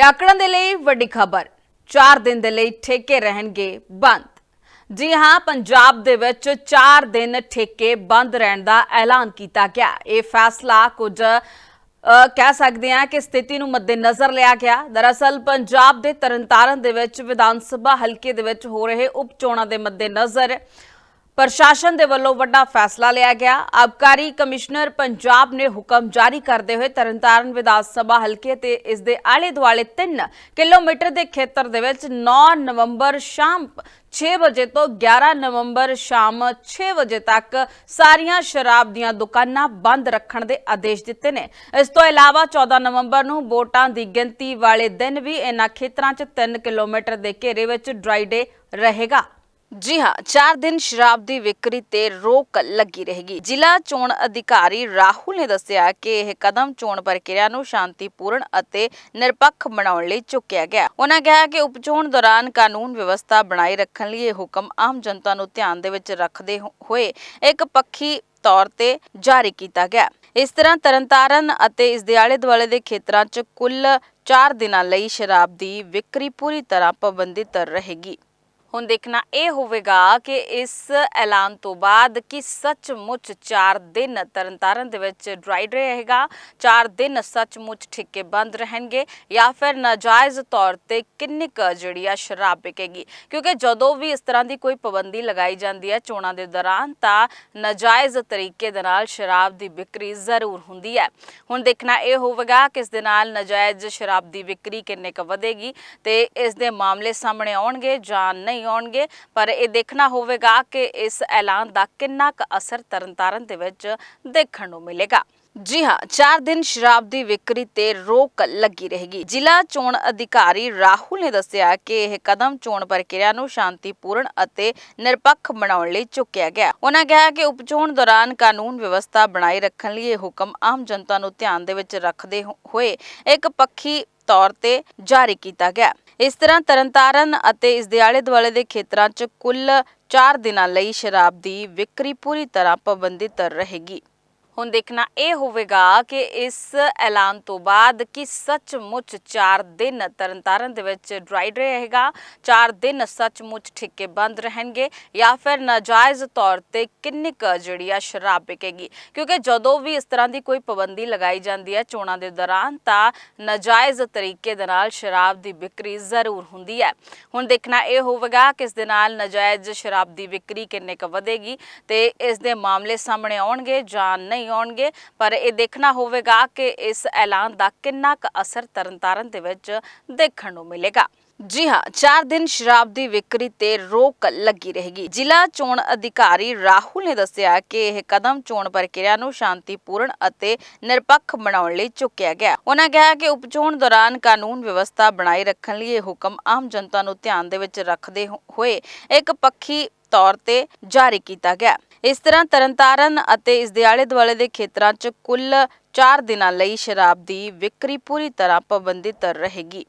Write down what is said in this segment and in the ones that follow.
ਪਿਆਕੜਨ ਦੇ ਲਈ ਵੱਡੀ ਖਬਰ। 4 ਦਿਨ ਦੇ ਲਈ ਠੇਕੇ ਰਹਿਣਗੇ ਬੰਦ। ਜੀ ਹਾਂ, ਪੰਜਾਬ ਦੇ ਵਿੱਚ 4 ਦਿਨ ਠੇਕੇ ਬੰਦ ਰਹਿਣ ਦਾ ਐਲਾਨ ਕੀਤਾ ਗਿਆ। ਇਹ ਫੈਸਲਾ ਕੁਝ ਕਹਿ ਸਕਦੇ ਹਾਂ ਕਿ ਸਥਿਤੀ ਨੂੰ ਮੱਦੇਨਜ਼ਰ ਲਿਆ ਗਿਆ। ਦਰਅਸਲ, ਪੰਜਾਬ ਦੇ ਤਰਨਤਾਰਨ ਦੇ ਵਿੱਚ ਵਿਧਾਨ ਸਭਾ ਹਲਕੇ ਦੇ ਵਿੱਚ ਹੋ ਰਹੇ ਉਪ ਚੋਣਾਂ ਦੇ ਮੱਦੇਨਜ਼ਰ ਪ੍ਰਸ਼ਾਸਨ ਦੇ ਵੱਲੋਂ ਵੱਡਾ ਫੈਸਲਾ ਲਿਆ ਗਿਆ। ਆਬਕਾਰੀ ਕਮਿਸ਼ਨਰ ਪੰਜਾਬ ਨੇ ਹੁਕਮ ਜਾਰੀ ਕਰਦੇ ਹੋਏ ਤਰਨਤਾਰਨ ਵਿਧਾਨ ਸਭਾ ਹਲਕੇ ਤੇ ਇਸ ਦੇ ਆਲੇ ਦੁਆਲੇ 3 ਕਿਲੋਮੀਟਰ ਦੇ ਖੇਤਰ ਦੇ ਵਿੱਚ 9 ਨਵੰਬਰ ਸ਼ਾਮ 6 ਵਜੇ ਤੋਂ 11 ਨਵੰਬਰ ਸ਼ਾਮ 6 ਵਜੇ ਤੱਕ ਸਾਰੀਆਂ ਸ਼ਰਾਬ ਦੀਆਂ ਦੁਕਾਨਾਂ ਬੰਦ ਰੱਖਣ ਦੇ ਆਦੇਸ਼ ਦਿੱਤੇ ਨੇ। ਇਸ ਤੋਂ ਇਲਾਵਾ 14 ਨਵੰਬਰ ਨੂੰ ਵੋਟਾਂ ਦੀ ਗਿਣਤੀ ਵਾਲੇ ਦਿਨ ਵੀ ਇਹਨਾਂ ਖੇਤਰਾਂ 'ਚ 3 ਕਿਲੋਮੀਟਰ ਦੇ ਘੇਰੇ ਵਿੱਚ ਡਰਾਈ ਡੇ ਰਹੇਗਾ। ਜੀ ਹਾਂ 4 ਦਿਨ ਸ਼ਰਾਬ ਦੀ ਵਿਕਰੀ ਤੇ ਰੋਕ ਲੱਗੀ ਰਹੇਗੀ। ਜ਼ਿਲ੍ਹਾ ਚੋਣ ਅਧਿਕਾਰੀ ਰਾਹੁਲ ਨੇ ਦੱਸਿਆ ਕਿ ਇਹ ਕਦਮ ਚੋਣ ਪ੍ਰਕਿਰਿਆ ਨੂੰ ਸ਼ਾਂਤੀਪੂਰਨ ਅਤੇ ਨਿਰਪੱਖ ਬਣਾਉਣ ਲਈ ਚੁੱਕਿਆ ਗਿਆ। ਉਹਨਾਂ ਕਿਹਾ ਕਿ ਉਪਚੋਣ ਦੌਰਾਨ ਕਾਨੂੰਨ ਵਿਵਸਥਾ ਬਣਾਈ ਰੱਖਣ ਲਈ ਇਹ ਹੁਕਮ ਆਮ ਜਨਤਾ ਨੂੰ ਧਿਆਨ ਦੇ ਵਿੱਚ ਰੱਖਦੇ ਹੋਏ ਇੱਕ ਪੱਖੀ ਤੌਰ ਤੇ ਜਾਰੀ ਕੀਤਾ ਗਿਆ। ਇਸ ਤਰ੍ਹਾਂ ਤਰਨਤਾਰਨ ਅਤੇ ਇਸ ਦੇ ਆਲੇ ਦੁਆਲੇ ਦੇ ਖੇਤਰਾਂ 'ਚ ਕੁੱਲ 4 ਦਿਨਾਂ ਲਈ ਸ਼ਰਾਬ ਦੀ ਵਿਕਰੀ ਪੂਰੀ ਤਰ੍ਹਾਂ ਪਾਬੰਦਿਤ ਰਹੇਗੀ। ਹੁਣ ਦੇਖਣਾ ਇਹ ਹੋਵੇਗਾ ਕਿ ਇਸ ਐਲਾਨ ਤੋਂ ਬਾਅਦ ਕਿ ਸੱਚਮੁੱਚ 4 ਦਿਨ ਤਰਨਤਾਰਨ ਦੇ ਵਿੱਚ ਡਰਾਈ ਡੇ ਰਹੇਗਾ 4 ਦਿਨ ਸੱਚਮੁੱਚ ਠੇਕੇ ਬੰਦ ਰਹਿਣਗੇ ਜਾਂ ਫਿਰ ਨਾਜਾਇਜ਼ ਤੌਰ ਤੇ ਕਿੰਨੀ ਕੁ ਜਿਹੜੀ ਆ ਸ਼ਰਾਬ ਵਿਕੇਗੀ? ਕਿਉਂਕਿ ਜਦੋਂ ਵੀ ਇਸ ਤਰ੍ਹਾਂ ਦੀ ਕੋਈ ਪਾਬੰਦੀ ਲਗਾਈ ਜਾਂਦੀ ਹੈ ਚੋਣਾਂ ਦੇ ਦੌਰਾਨ, ਤਾਂ ਨਾਜਾਇਜ਼ ਤਰੀਕੇ ਦੇ ਨਾਲ ਸ਼ਰਾਬ ਦੀ ਵਿਕਰੀ ਜ਼ਰੂਰ ਹੁੰਦੀ ਹੈ। ਹੁਣ ਦੇਖਣਾ ਇਹ ਹੋਵੇਗਾ ਕਿ ਇਸ ਦੇ ਨਾਲ ਨਾਜਾਇਜ਼ ਸ਼ਰਾਬ ਦੀ ਵਿਕਰੀ ਕਿੰਨੇ ਕੁ ਵਧੇਗੀ ਤੇ ਇਸ ਦੇ ਮਾਮਲੇ ਸਾਹਮਣੇ ਆਉਣਗੇ ਜਾਂ ਨਹੀਂ ਆਉਣਗੇ, ਪਰ ਇਹ ਦੇਖਣਾ ਹੋਵੇਗਾ ਕਿ ਇਸ ਐਲਾਨ ਦਾ ਕਿੰਨਾ ਕੁ ਅਸਰ ਤਰਨਤਾਰਨ ਦੇ ਵਿੱਚ ਦੇਖਣ ਨੂੰ ਮਿਲੇਗਾ। ਜੀ ਹਾਂ 4 ਦਿਨ ਸ਼ਰਾਬ ਦੀ ਵਿਕਰੀ ਤੇ ਰੋਕ ਲੱਗੀ ਰਹੇਗੀ। ਜ਼ਿਲ੍ਹਾ ਚੋਣ ਅਧਿਕਾਰੀ ਰਾਹੁਲ ਨੇ ਦੱਸਿਆ ਕਿ ਇਹ ਕਦਮ ਚੋਣ ਪ੍ਰਕਿਰਿਆ ਨੂੰ ਸ਼ਾਂਤੀਪੂਰਨ ਅਤੇ ਨਿਰਪੱਖ ਬਣਾਉਣ ਲਈ ਚੁੱਕਿਆ ਗਿਆ। ਉਹਨਾਂ ਕਿਹਾ ਕਿ ਉਪਚੋਣ ਦੌਰਾਨ ਕਾਨੂੰਨ ਵਿਵਸਥਾ ਬਣਾਈ ਰੱਖਣ ਲਈ ਇਹ ਹੁਕਮ ਆਮ ਜਨਤਾ ਨੂੰ ਧਿਆਨ ਦੇ ਵਿੱਚ ਰੱਖਦੇ ਹੋਏ। ਇੱਕ ਪੱਖੀ ਤੌਰ ਤੇ ਜਾਰੀ ਕੀਤਾ ਗਿਆ। ਇਸ ਤਰ੍ਹਾਂ ਤਰਨਤਾਰਨ ਅਤੇ ਇਸ ਦੇ ਆਲੇ ਦੁਆਲੇ ਦੇ ਖੇਤਰਾਂ 'ਚ ਕੁੱਲ 4 ਦਿਨਾਂ ਲਈ ਸ਼ਰਾਬ ਦੀ ਵਿਕਰੀ ਪੂਰੀ ਤਰ੍ਹਾਂ ਪਾਬੰਦਿਤ ਰਹੇਗੀ। ਹੁਣ ਦੇਖਣਾ ਇਹ ਹੋਵੇਗਾ ਕਿ ਇਸ ਐਲਾਨ ਤੋਂ ਬਾਅਦ ਕਿ ਸੱਚਮੁੱਚ 4 ਦਿਨ ਤਰਨਤਾਰਨ ਦੇ ਵਿੱਚ ਡਰਾਈ ਡੇ ਰਹੇਗਾ 4 ਦਿਨ ਸੱਚਮੁੱਚ ਠੇਕੇ ਬੰਦ ਰਹਿਣਗੇ ਜਾਂ ਫਿਰ ਨਾਜਾਇਜ਼ ਤੌਰ ਤੇ ਕਿੰਨੀ ਕੁ ਜਿਹੜੀ ਆ ਸ਼ਰਾਬ ਵਿਕੇਗੀ? ਕਿਉਂਕਿ ਜਦੋਂ ਵੀ ਇਸ ਤਰ੍ਹਾਂ ਦੀ ਕੋਈ ਪਾਬੰਦੀ ਲਗਾਈ ਜਾਂਦੀ ਹੈ ਚੋਣਾਂ ਦੇ ਦੌਰਾਨ, ਤਾਂ ਨਾਜਾਇਜ਼ ਤਰੀਕੇ ਦੇ ਨਾਲ ਸ਼ਰਾਬ ਦੀ ਵਿਕਰੀ ਜ਼ਰੂਰ ਹੁੰਦੀ ਹੈ। ਹੁਣ ਦੇਖਣਾ ਇਹ ਹੋਵੇਗਾ ਕਿ ਇਸ ਦੇ ਨਾਲ ਨਾਜਾਇਜ਼ ਸ਼ਰਾਬ ਦੀ ਵਿਕਰੀ ਕਿੰਨੇ ਕੁ ਵਧੇਗੀ ਤੇ ਇਸ ਦੇ ਮਾਮਲੇ ਸਾਹਮਣੇ ਆਉਣਗੇ ਜਾਂ ਨਹੀਂ ਆਉਣਗੇ, ਪਰ ਇਹ ਦੇਖਣਾ ਹੋਵੇਗਾ ਕਿ ਇਸ ਐਲਾਨ ਦਾ ਕਿੰਨਾ ਕੁ ਅਸਰ ਤਰਨਤਾਰਨ ਦੇ ਵਿੱਚ ਦੇਖਣ ਨੂੰ ਮਿਲੇਗਾ। ਜੀ ਹਾਂ 4 ਦਿਨ ਸ਼ਰਾਬ ਦੀ ਵਿਕਰੀ ਤੇ ਰੋਕ ਲੱਗੀ ਰਹੇਗੀ। ਜ਼ਿਲ੍ਹਾ ਚੋਣ ਅਧਿਕਾਰੀ ਰਾਹੁਲ ਨੇ ਦੱਸਿਆ ਕਿ ਇਹ ਕਦਮ ਚੋਣ ਪ੍ਰਕਿਰਿਆ ਨੂੰ ਸ਼ਾਂਤੀਪੂਰਨ ਅਤੇ ਨਿਰਪੱਖ ਬਣਾਉਣ ਲਈ ਚੁੱਕਿਆ ਗਿਆ। ਉਹਨਾਂ ਕਿਹਾ ਕਿ ਉਪਚੋਣ ਦੌਰਾਨ ਕਾਨੂੰਨ ਵਿਵਸਥਾ ਬਣਾਈ ਰੱਖਣ ਲਈ ਇਹ ਹੁਕਮ ਆਮ ਜਨਤਾ ਨੂੰ ਧਿਆਨ ਦੇ ਵਿੱਚ ਰੱਖਦੇ ਹੋਏ ਇੱਕ ਪੱਖੀ ਤੌਰ ਤੇ ਜਾਰੀ ਕੀਤਾ ਗਿਆ। ਇਸ ਤਰ੍ਹਾਂ ਤਰਨਤਾਰਨ ਅਤੇ ਇਸ ਦੇ ਆਲੇ ਦੁਆਲੇ ਦੇ ਖੇਤਰਾਂ 'ਚ ਕੁੱਲ 4 ਦਿਨਾਂ ਲਈ ਸ਼ਰਾਬ ਦੀ ਵਿਕਰੀ ਪੂਰੀ ਤਰ੍ਹਾਂ ਪਾਬੰਦਿਤ ਰਹੇਗੀ।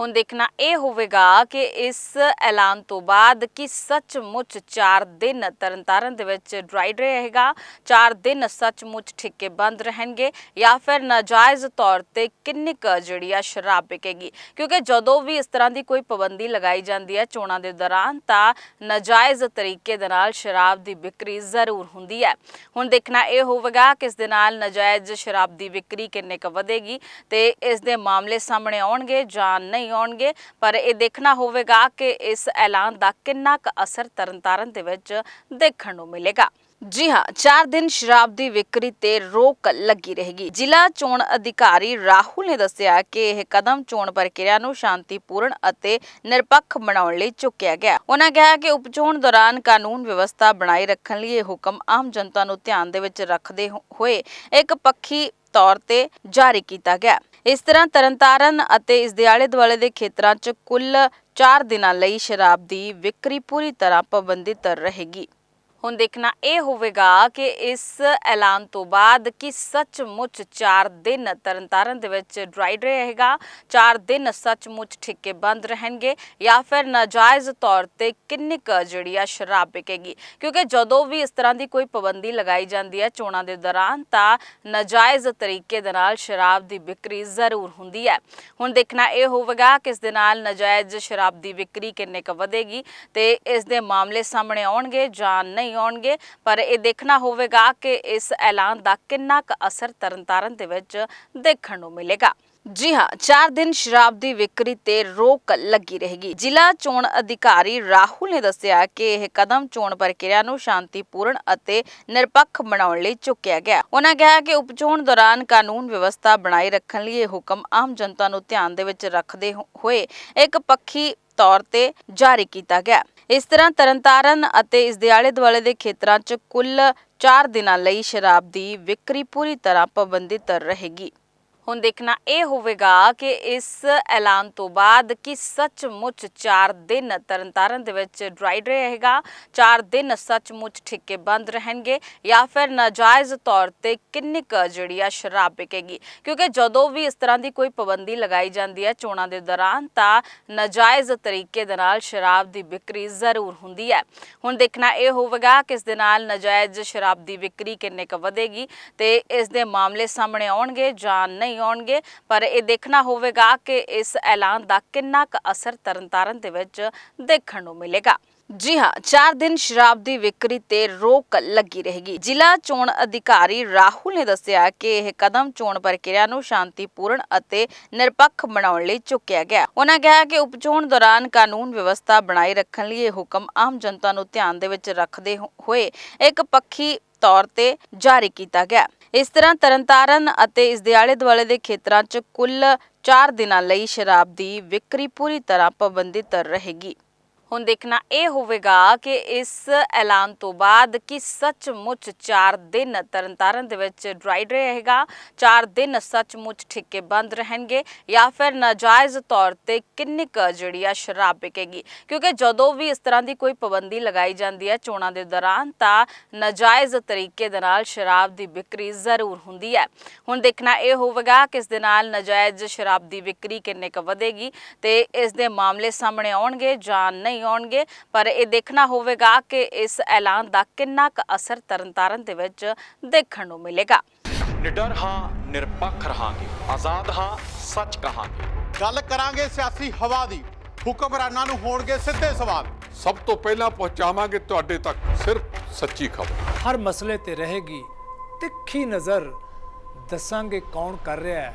ਹੁਣ ਦੇਖਣਾ ਇਹ ਹੋਵੇਗਾ ਕਿ ਇਸ ਐਲਾਨ ਤੋਂ ਬਾਅਦ ਕਿ ਸੱਚਮੁੱਚ 4 ਦਿਨ ਤਰਨਤਾਰਨ ਦੇ ਵਿੱਚ ਡਰਾਈ ਡੇ ਰਹੇਗਾ 4 ਦਿਨ ਸੱਚਮੁੱਚ ਠਿੱਕੇ ਬੰਦ ਰਹਿਣਗੇ ਜਾਂ ਫਿਰ ਨਾਜਾਇਜ਼ ਤੌਰ ਤੇ ਕਿੰਨੀ ਕੁ ਜਿਹੜੀ ਆ ਸ਼ਰਾਬ ਵਿਕੇਗੀ? ਕਿਉਂਕਿ ਜਦੋਂ ਵੀ ਇਸ ਤਰ੍ਹਾਂ ਦੀ ਕੋਈ ਪਾਬੰਦੀ ਲਗਾਈ ਜਾਂਦੀ ਹੈ ਚੋਣਾਂ ਦੇ ਦੌਰਾਨ, ਤਾਂ ਨਾਜਾਇਜ਼ ਤਰੀਕੇ ਦੇ ਨਾਲ ਸ਼ਰਾਬ ਦੀ ਵਿਕਰੀ ਜ਼ਰੂਰ ਹੁੰਦੀ ਹੈ। ਹੁਣ ਦੇਖਣਾ ਇਹ ਹੋਵੇਗਾ ਕਿ ਇਸ ਦੇ ਨਾਲ ਨਾਜਾਇਜ਼ ਸ਼ਰਾਬ ਦੀ ਵਿਕਰੀ ਕਿੰਨੇ ਕੁ ਵਧੇਗੀ ਤੇ ਇਸ ਦੇ ਮਾਮਲੇ ਸਾਹਮਣੇ ਆਉਣਗੇ ਜਾਂ ਨਹੀਂ ਆਉਣਗੇ, ਪਰ ਇਹ ਦੇਖਣਾ ਹੋਵੇਗਾ ਕਿ ਇਸ ਐਲਾਨ ਦਾ ਕਿੰਨਾ ਕੁ ਅਸਰ ਤਰਨਤਾਰਨ ਦੇ ਵਿੱਚ ਦੇਖਣ ਨੂੰ ਮਿਲੇਗਾ। ਜੀ ਹਾਂ 4 ਦਿਨ ਸ਼ਰਾਬ ਦੀ ਵਿਕਰੀ ਤੇ ਰੋਕ ਲੱਗੀ ਰਹੇਗੀ। ਜ਼ਿਲ੍ਹਾ ਚੋਣ ਅਧਿਕਾਰੀ ਰਾਹੁਲ ਨੇ ਦੱਸਿਆ ਕਿ ਇਹ ਕਦਮ ਚੋਣ ਪ੍ਰਕਿਰਿਆ ਨੂੰ ਸ਼ਾਂਤੀਪੂਰਨ ਅਤੇ ਨਿਰਪੱਖ ਬਣਾਉਣ ਲਈ ਚੁੱਕਿਆ ਗਿਆ। ਉਹਨਾਂ ਕਿਹਾ ਕਿ ਉਪਚੋਣ ਦੌਰਾਨ ਕਾਨੂੰਨ ਵਿਵਸਥਾ ਬਣਾਈ ਰੱਖਣ ਲਈ ਇਹ ਹੁਕਮ ਆਮ ਜਨਤਾ ਨੂੰ ਧਿਆਨ ਦੇ ਵਿੱਚ ਰੱਖਦੇ ਹੋਏ। ਇੱਕ ਪੱਖੀ ਤੌਰ ਤੇ ਜਾਰੀ ਕੀਤਾ ਗਿਆ। ਇਸ ਤਰ੍ਹਾਂ ਤਰਨਤਾਰਨ ਅਤੇ ਇਸ ਦੇ ਆਲੇ ਦੁਆਲੇ ਦੇ ਖੇਤਰਾਂ 'ਚ ਕੁੱਲ 4 ਦਿਨਾਂ ਲਈ ਸ਼ਰਾਬ ਦੀ ਵਿਕਰੀ ਪੂਰੀ ਤਰ੍ਹਾਂ ਪਾਬੰਦਿਤ ਰਹੇਗੀ। ਹੁਣ ਦੇਖਣਾ ਇਹ ਹੋਵੇਗਾ ਕਿ ਇਸ ਐਲਾਨ ਤੋਂ ਬਾਅਦ ਕਿ ਸੱਚਮੁੱਚ 4 ਦਿਨ ਤਰਨਤਾਰਨ ਦੇ ਵਿੱਚ ਡਰਾਈ ਡੇ ਰਹੇਗਾ 4 ਦਿਨ ਸੱਚਮੁੱਚ ਠੇਕੇ ਬੰਦ ਰਹਿਣਗੇ ਜਾਂ ਫਿਰ ਨਾਜਾਇਜ਼ ਤੌਰ ਤੇ ਕਿੰਨੀ ਕੁ ਜਿਹੜੀ ਆ ਸ਼ਰਾਬ ਵਿਕੇਗੀ? ਕਿਉਂਕਿ ਜਦੋਂ ਵੀ ਇਸ ਤਰ੍ਹਾਂ ਦੀ ਕੋਈ ਪਾਬੰਦੀ ਲਗਾਈ ਜਾਂਦੀ ਹੈ ਚੋਣਾਂ ਦੇ ਦੌਰਾਨ, ਤਾਂ ਨਾਜਾਇਜ਼ ਤਰੀਕੇ ਦੇ ਨਾਲ ਸ਼ਰਾਬ ਦੀ ਵਿਕਰੀ ਜ਼ਰੂਰ ਹੁੰਦੀ ਹੈ। ਹੁਣ ਦੇਖਣਾ ਇਹ ਹੋਵੇਗਾ ਕਿ ਇਸ ਦੇ ਨਾਲ ਨਾਜਾਇਜ਼ ਸ਼ਰਾਬ ਦੀ ਵਿਕਰੀ ਕਿੰਨੇ ਕੁ ਵਧੇਗੀ ਤੇ ਇਸ ਦੇ ਮਾਮਲੇ ਸਾਹਮਣੇ ਆਉਣਗੇ ਜਾਂ ਨਹੀਂ। ਆਉਣਗੇ, ਪਰ ਇਹ ਦੇਖਣਾ ਹੋਵੇਗਾ ਕਿ ਇਸ ਐਲਾਨ ਦਾ ਕਿੰਨਾ ਕੁ ਅਸਰ ਤਰਨਤਾਰਨ ਦੇ ਵਿੱਚ ਦੇਖਣ ਨੂੰ ਮਿਲੇਗਾ। ਜੀ ਹਾਂ 4 ਦਿਨ ਸ਼ਰਾਬ ਦੀ ਵਿਕਰੀ ਤੇ ਰੋਕ ਲੱਗੀ ਰਹੇਗੀ। ਜ਼ਿਲ੍ਹਾ ਚੋਣ ਅਧਿਕਾਰੀ ਰਾਹੁਲ ਨੇ ਦੱਸਿਆ ਕਿ ਇਹ ਕਦਮ ਚੋਣ ਪ੍ਰਕਿਰਿਆ ਨੂੰ ਸ਼ਾਂਤੀਪੂਰਨ ਅਤੇ ਨਿਰਪੱਖ ਬਣਾਉਣ ਲਈ ਚੁੱਕਿਆ ਗਿਆ। ਉਹਨਾਂ ਕਿਹਾ ਕਿ ਉਪਚੋਣ ਦੌਰਾਨ ਕਾਨੂੰਨ ਵਿਵਸਥਾ ਬਣਾਈ ਰੱਖਣ ਲਈ ਇਹ ਹੁਕਮ ਆਮ ਜਨਤਾ ਨੂੰ ਧਿਆਨ ਦੇ ਵਿੱਚ ਰੱਖਦੇ ਹੋਏ ਇੱਕ ਪੱਖੀ ਤੌਰ ਤੇ ਜਾਰੀ ਕੀਤਾ ਗਿਆ। ਇਸ ਤਰ੍ਹਾਂ ਤਰਨਤਾਰਨ ਅਤੇ ਇਸ ਦੇ ਆਲੇ ਦੁਆਲੇ ਦੇ ਖੇਤਰਾਂ 'ਚ ਕੁੱਲ 4 ਦਿਨਾਂ ਲਈ ਸ਼ਰਾਬ ਦੀ ਵਿਕਰੀ ਪੂਰੀ ਤਰ੍ਹਾਂ ਪਾਬੰਦਿਤ ਰਹੇਗੀ। ਹੁਣ ਦੇਖਣਾ ਇਹ ਹੋਵੇਗਾ ਕਿ ਇਸ ਐਲਾਨ ਤੋਂ ਬਾਅਦ ਕਿ ਸੱਚਮੁੱਚ 4 ਦਿਨ ਤਰਨਤਾਰਨ ਦੇ ਵਿੱਚ ਡਰਾਈ ਡੇ ਰਹੇਗਾ 4 ਦਿਨ ਸੱਚਮੁੱਚ ਠੇਕੇ ਬੰਦ ਰਹਿਣਗੇ ਜਾਂ ਫਿਰ ਨਾਜਾਇਜ਼ ਤੌਰ ਤੇ ਕਿੰਨੀ ਕੁ ਜਿਹੜੀ ਆ ਸ਼ਰਾਬ ਵਿਕੇਗੀ ਕਿਉਂਕਿ ਜਦੋਂ ਵੀ ਇਸ ਤਰ੍ਹਾਂ ਦੀ ਕੋਈ ਪਾਬੰਦੀ ਲਗਾਈ ਜਾਂਦੀ ਹੈ ਚੋਣਾਂ ਦੇ ਦੌਰਾਨ ਤਾਂ ਨਾਜਾਇਜ਼ ਤਰੀਕੇ ਦੇ ਨਾਲ ਸ਼ਰਾਬ ਦੀ ਵਿਕਰੀ ਜ਼ਰੂਰ ਹੁੰਦੀ ਹੈ। ਹੁਣ ਦੇਖਣਾ ਇਹ ਹੋਵੇਗਾ ਕਿ ਇਸ ਦੇ ਨਾਲ ਨਾਜਾਇਜ਼ ਸ਼ਰਾਬ ਦੀ ਵਿਕਰੀ ਕਿੰਨੇ ਕੁ ਵਧੇਗੀ ਤੇ ਇਸ ਦੇ ਮਾਮਲੇ ਸਾਹਮਣੇ ਆਉਣਗੇ ਜਾਂ ਨਹੀਂ ਆਉਣਗੇ, ਪਰ ਇਹ ਦੇਖਣਾ ਹੋਵੇਗਾ ਕਿ ਇਸ ਐਲਾਨ ਦਾ ਕਿੰਨਾ ਕੁ ਅਸਰ ਤਰਨਤਾਰਨ ਦੇ ਵਿੱਚ ਦੇਖਣ ਨੂੰ ਮਿਲੇਗਾ। ਜੀ ਹਾਂ 4 ਦਿਨ ਸ਼ਰਾਬ ਦੀ ਵਿਕਰੀ ਤੇ ਰੋਕ ਲੱਗੀ ਰਹੇਗੀ। ਜ਼ਿਲ੍ਹਾ ਚੋਣ ਅਧਿਕਾਰੀ ਰਾਹੁਲ ਨੇ ਦੱਸਿਆ ਕਿ ਇਹ ਕਦਮ ਚੋਣ ਪ੍ਰਕਿਰਿਆ ਨੂੰ ਸ਼ਾਂਤੀਪੂਰਨ ਅਤੇ ਨਿਰਪੱਖ ਬਣਾਉਣ ਲਈ ਚੁੱਕਿਆ ਗਿਆ। ਉਹਨਾਂ ਕਿਹਾ ਕਿ ਉਪਚੋਣ ਦੌਰਾਨ ਕਾਨੂੰਨ ਵਿਵਸਥਾ ਬਣਾਈ ਰੱਖਣ ਲਈ ਇਹ ਹੁਕਮ ਆਮ ਜਨਤਾ ਨੂੰ ਧਿਆਨ ਦੇ ਵਿੱਚ ਰੱਖਦੇ ਹੋਏ ਇੱਕ ਪੱਖੀ ਤੌਰ ਤੇ ਜਾਰੀ ਕੀਤਾ ਗਿਆ। ਇਸ ਤਰ੍ਹਾਂ ਤਰਨਤਾਰਨ ਅਤੇ ਇਸ ਦੇ ਆਲੇ ਦੁਆਲੇ ਦੇ ਖੇਤਰਾਂ 'ਚ ਕੁੱਲ 4 ਦਿਨਾਂ ਲਈ ਸ਼ਰਾਬ ਦੀ ਵਿਕਰੀ ਪੂਰੀ ਤਰ੍ਹਾਂ ਪਾਬੰਦਿਤ ਰਹੇਗੀ। ਹੁਣ ਦੇਖਣਾ ਇਹ ਹੋਵੇਗਾ ਕਿ ਇਸ ਐਲਾਨ ਤੋਂ ਬਾਅਦ ਕਿ ਸੱਚਮੁੱਚ 4 ਦਿਨ ਤਰਨਤਾਰਨ ਦੇ ਵਿੱਚ ਡਰਾਈ ਡੇ ਰਹੇਗਾ 4 ਦਿਨ ਸੱਚਮੁੱਚ ਠੇਕੇ ਬੰਦ ਰਹਿਣਗੇ ਜਾਂ ਫਿਰ ਨਾਜਾਇਜ਼ ਤੌਰ ਤੇ ਕਿੰਨੀ ਕੁ ਜਿਹੜੀ ਆ ਸ਼ਰਾਬ ਵਿਕੇਗੀ? ਕਿਉਂਕਿ ਜਦੋਂ ਵੀ ਇਸ ਤਰ੍ਹਾਂ ਦੀ ਕੋਈ ਪਾਬੰਦੀ ਲਗਾਈ ਜਾਂਦੀ ਹੈ ਚੋਣਾਂ ਦੇ ਦੌਰਾਨ, ਤਾਂ ਨਾਜਾਇਜ਼ ਤਰੀਕੇ ਦੇ ਨਾਲ ਸ਼ਰਾਬ ਦੀ ਵਿਕਰੀ ਜ਼ਰੂਰ ਹੁੰਦੀ ਹੈ। ਹੁਣ ਦੇਖਣਾ ਇਹ ਹੋਵੇਗਾ ਕਿ ਇਸ ਦੇ ਨਾਲ ਨਾਜਾਇਜ਼ ਸ਼ਰਾਬ ਦੀ ਵਿਕਰੀ ਕਿੰਨੇ ਕੁ ਵਧੇਗੀ ਤੇ ਇਸ ਦੇ ਮਾਮਲੇ ਸਾਹਮਣੇ ਆਉਣਗੇ ਜਾਂ ਨਹੀਂ ਨਹੀਂ ਆਉਣਗੇ ਪਰ ਇਹ ਦੇਖਣਾ ਹੋਵੇਗਾ ਕਿ ਇਸ ਐਲਾਨ ਦਾ ਕਿੰਨਾ ਕੁ ਅਸਰ ਤਰਨਤਾਰਨ ਦੇ ਵਿੱਚ ਦੇਖਣ ਨੂੰ ਮਿਲੇਗਾ। ਨਿਡਰ ਹਾਂ ਨਿਰਪੱਖ ਰਹਾਂਗੇ। ਆਜ਼ਾਦ ਹਾਂ ਸੱਚ ਕਹਾਂਗੇ। ਗੱਲ ਕਰਾਂਗੇ ਸਿਆਸੀ ਹਵਾ ਦੀ। ਹੁਕਮਰਾਨਾਂ ਨੂੰ ਹੋਣਗੇ ਸਿੱਧੇ ਸਵਾਲ। ਸਭ ਤੋਂ ਪਹਿਲਾਂ ਪਹੁੰਚਾਵਾਂਗੇ ਤੁਹਾਡੇ ਤੱਕ ਸਿਰਫ ਸੱਚੀ ਖਬਰ। ਹਰ ਮਸਲੇ ਤੇ ਰਹੇਗੀ ਤਿੱਖੀ ਨਜ਼ਰ। ਦੱਸਾਂਗੇ ਕੌਣ ਕਰ ਰਿਹਾ ਹੈ।